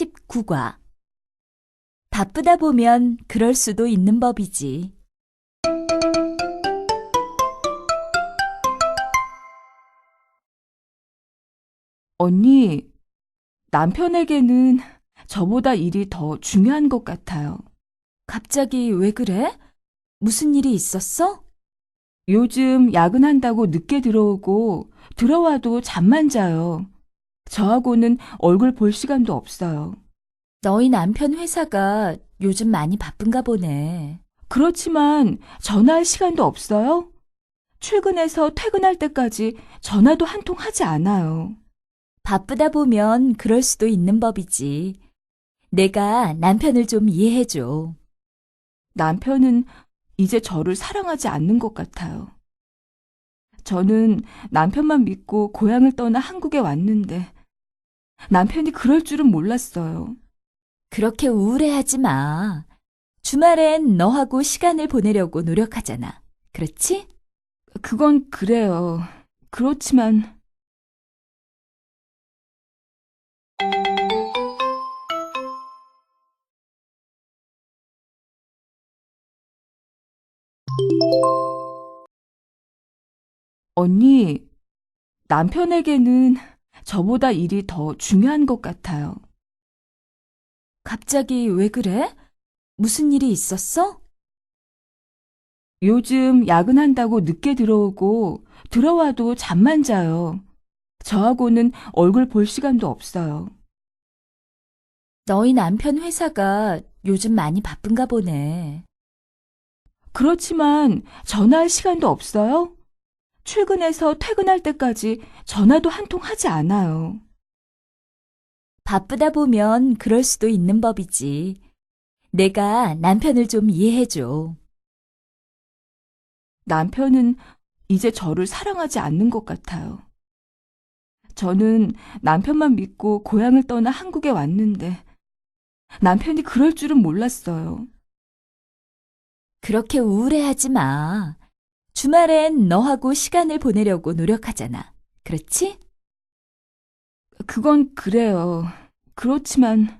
19과 바쁘다 보면 그럴 수도 있는 법이지. 언니, 남편에게는 저보다 일이 더 중요한 것 같아요. 갑자기 왜 그래? 무슨 일이 있었어? 요즘 야근한다고 늦게 들어오고 들어와도 잠만 자요. 저하고는 얼굴 볼 시간도 없어요. 너희 남편 회사가 요즘 많이 바쁜가 보네. 그렇지만 전화할 시간도 없어요? 출근해서 퇴근할 때까지 전화도 한 통 하지 않아요. 바쁘다 보면 그럴 수도 있는 법이지. 내가 남편을 좀 이해해줘. 남편은 이제 저를 사랑하지 않는 것 같아요. 저는 남편만 믿고 고향을 떠나 한국에 왔는데 남편이 그럴 줄은 몰랐어요. 그렇게 우울해하지 마. 주말엔 너하고 시간을 보내려고 노력하잖아. 그렇지? 그건 그래요. 그렇지만 언니, 남편에게는 저보다 일이 더 중요한 것 같아요. 갑자기 왜 그래? 무슨 일이 있었어? 요즘 야근한다고 늦게 들어오고 들어와도 잠만 자요. 저하고는 얼굴 볼 시간도 없어요. 너희 남편 회사가 요즘 많이 바쁜가 보네. 그렇지만 전화할 시간도 없어요? 출근해서 퇴근할 때까지 전화도 한 통 하지 않아요. 바쁘다 보면 그럴 수도 있는 법이지. 내가 남편을 좀 이해해줘. 남편은 이제 저를 사랑하지 않는 것 같아요. 저는 남편만 믿고 고향을 떠나 한국에 왔는데 남편이 그럴 줄은 몰랐어요. 그렇게 우울해하지 마. 주말엔 너하고 시간을 보내려고 노력하잖아. 그렇지? 그건 그래요. 그렇지만